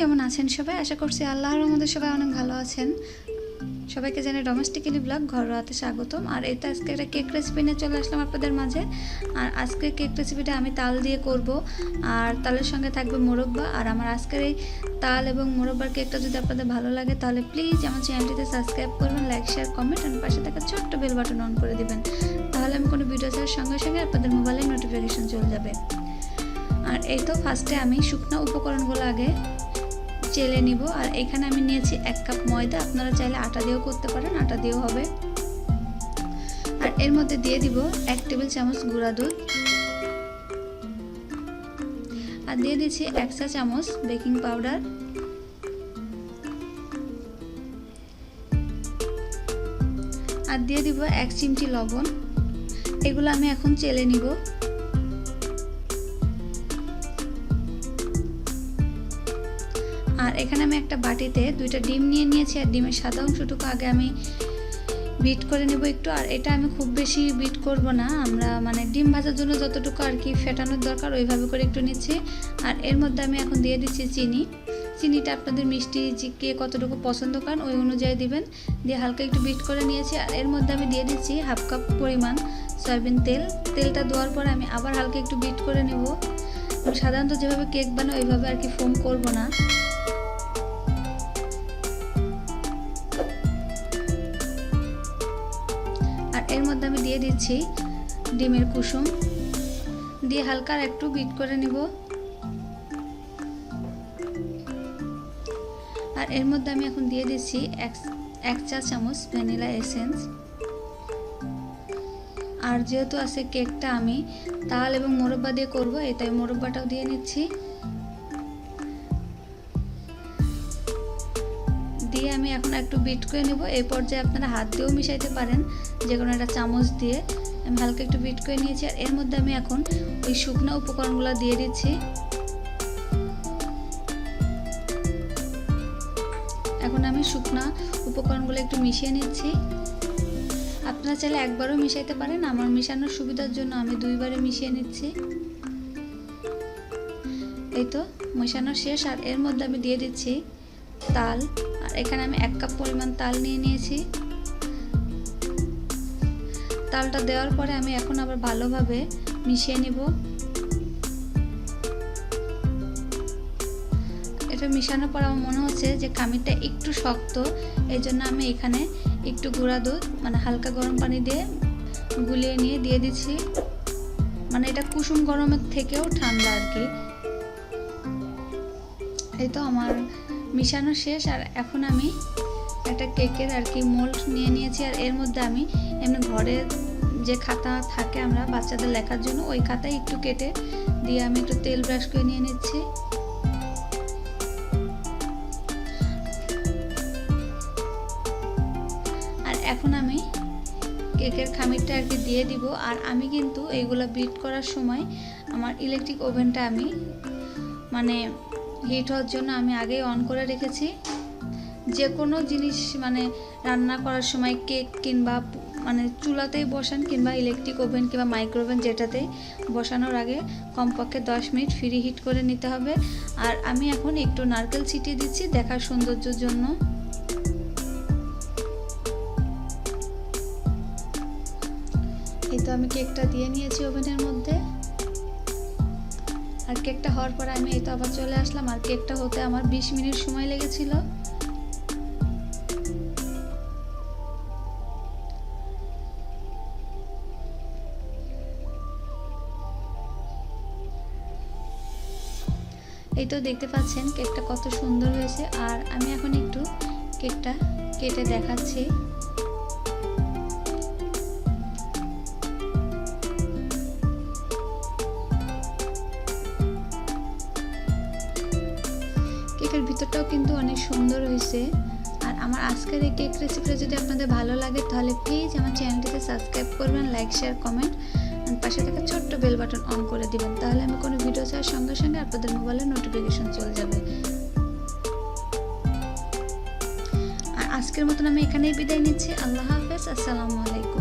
কেমন আছেন সবাই? আশা করছি আল্লাহর রহমতে সবাই অনেক ভালো আছেন। সবাইকে জানে ডোমেস্টিক্যালি ব্লগ ঘরোয়াতে স্বাগতম। আর এটা আজকে একটা কেক রেসিপি নিয়ে চলে আসলাম আপনাদের মাঝে। আর আজকে কেক রেসিপিটা আমি তাল দিয়ে করব। আর তালের সঙ্গে থাকবে মোরব্বা। আর আমার আজকের এই তাল এবং মোরব্বার কেকটা যদি আপনাদের ভালো লাগে, তাহলে প্লিজ আমার চ্যানেলটিতে সাবস্ক্রাইব করবেন লাইক শেয়ার কমেন্ট আর পাশে থাকা ছোট্ট বেল বাটন অন করে দিবেন। তাহলে আমি কোনো ভিডিও ছাড়ার সঙ্গে সঙ্গে আপনাদের মোবাইলে নোটিফিকেশন চলে যাবে। আর এই তো ফার্স্টে আমি শুকনো উপকরণগুলো আগে চেলে নিব। আর এখানে আমি নিয়েছি এক কাপ ময়দা। আপনারা চাইলে আটা দিয়েও করতে পারেন, আটা দিয়েও হবে। আর এর মধ্যে দিয়ে দিব এক টেবিল চামচ গুঁড়া দুধ। আর দিয়ে দিচ্ছি এক চা চামচ বেকিং পাউডার। আর দিয়ে দিব এক চিমটি লবণ। এগুলো আমি এখন চেলে নিব। আর এখানে আমি একটা বাটিতে দুইটা ডিম নিয়ে নিয়েছি, আর ডিমের সাদা অংশটুকু আগে আমি বিট করে নেব একটু। আর এটা আমি খুব বেশি বিট করব না, আমরা মানে ডিম ভাজার জন্য যতটুকু আর কি ফেটানোর দরকার ওইভাবে করে একটু নিচ্ছি। আর এর মধ্যে আমি এখন দিয়ে দিচ্ছি চিনি। চিনিটা আপনাদের মিষ্টি কে কতটুকু পছন্দ করেন ওই অনুযায়ী দিবেন। দিয়ে হালকা একটু বিট করে নিয়েছি, আর এর মধ্যে আমি দিয়ে দিচ্ছি হাফ কাপ পরিমাণ সয়াবিন তেল। তেলটা দেওয়ার পর আমি আবার হালকা একটু বিট করে নেব। সাধারণত যেভাবে কেক বানাই ওইভাবে আর কি ফোম করব না। মধ্যে আমি দিয়ে দিচ্ছি ডিমের কুসুম। দিয়ে হালকা একটু বিট করে নিব। আর এর মধ্যে আমি এখন দিয়ে দিচ্ছি এক চা চামচ ভ্যানিলা এসেন্স। আর যেহেতু আছে কেকটা আমি, তাল এবং মোরব্বা দিয়ে করব, এটাই মোরব্বাটাও দিয়ে নিচ্ছি। দিয়ে আমি এখন একটু বিট করে নেব। এই পর্যায়ে আপনারা হাত দিয়েও মিশাইতে পারেন, যে কোনো একটা চামচ দিয়ে। আমি হালকা একটু বিট করে নিয়েছি, আর এর মধ্যে আমি এখন ওই শুকনো উপকরণগুলো দিয়ে দিচ্ছি। এখন আমি শুকনা উপকরণগুলো একটু মিশিয়ে নিচ্ছি। আপনারা চাইলে একবারও মিশাইতে পারেন, আমার মিশানোর সুবিধার জন্য আমি দুইবারে মিশিয়ে নিচ্ছি। এই তো, মেশানো শেষ, আর এর মধ্যে আমি দিয়ে দিচ্ছি তাল। এখানে আমি এক কাপ পরিমাণ তাল নিয়ে নিয়েছি। তালটা দেওয়ার পরে আমি এখন আবার ভালোভাবে মিশিয়ে নিব। এটা মিশানোর পর আমার মনে হচ্ছে যে কামিরটা একটু শক্ত এই জন্য আমি এখানে একটু গুঁড়া দুধ মানে হালকা গরম পানি দিয়ে গুলিয়ে নিয়ে দিয়ে দিচ্ছি। মানে এটা কুসুম গরমের থেকেও ঠান্ডা আর কি। এই তো আমার মিশানো শেষ, আর এখন আমি একটা কেকের আর কি মোল্ড নিয়ে নিয়েছি, আর এর মধ্যে আমি এমনি ঘরে যে খাতা থাকে আমরা বাচ্চাদের লেখার জন্য, ওই খাতায় একটু কেটে দিয়ে আমি একটু তেল ব্রাশ করে নিয়ে নিচ্ছি। আর এখন আমি কেকের খামিরটা আর কি দিয়ে দিব, আর আমি কিন্তু এইগুলো বিট করার সময় আমার ইলেকট্রিক ওভেনটা আমি মানে হিট হওয়ার জন্য আমি আগেই অন করে রেখেছি। যে কোনো জিনিস মানে রান্না করার সময় কেক কিংবা মানে চুলাতেই বসান কিংবা ইলেকট্রিক ওভেন কিংবা মাইক্রোওভেন যেটাতেই বসানোর আগে কমপক্ষে দশ মিনিট ফ্রি হিট করে নিতে হবে। আর আমি এখন একটু নারকেল ছিটিয়ে দিচ্ছি দেখার সৌন্দর্যের জন্য। এই তো আমি কেকটা দিয়ে নিয়েছি ওভেনের মধ্যে। আর কেকটা হওয়ার পরে আমি এই তো আবার চলে আসলাম, আর কেকটা হতে আমার বিশ মিনিট সময় লেগেছিল। এই তো দেখতে পাচ্ছেন কেকটা কত সুন্দর হয়েছে, আর আমি এখন একটু কেকটা কেটে দেখাচ্ছি। কেকের ভিতরটাও কিন্তু অনেক সুন্দর হয়েছে। আর আমার আজকের এই কেক রেসিপিটা যদি আপনাদের ভালো লাগে, তাহলে প্লিজ আমার চ্যানেলটিতে সাবস্ক্রাইব করবেন লাইক শেয়ার কমেন্ট পাশে থাকা ছোট্ট বেল বাটন অন করে দিবেন। তাহলে আমি কোনো ভিডিও ছাড়ার সঙ্গে সঙ্গে আপনাদের মোবাইলে নোটিফিকেশন চলে যাবে। আর আজকের মতন আমি এখানেই বিদায় নিচ্ছি। আল্লাহ হাফেজ, আসসালামু আলাইকুম।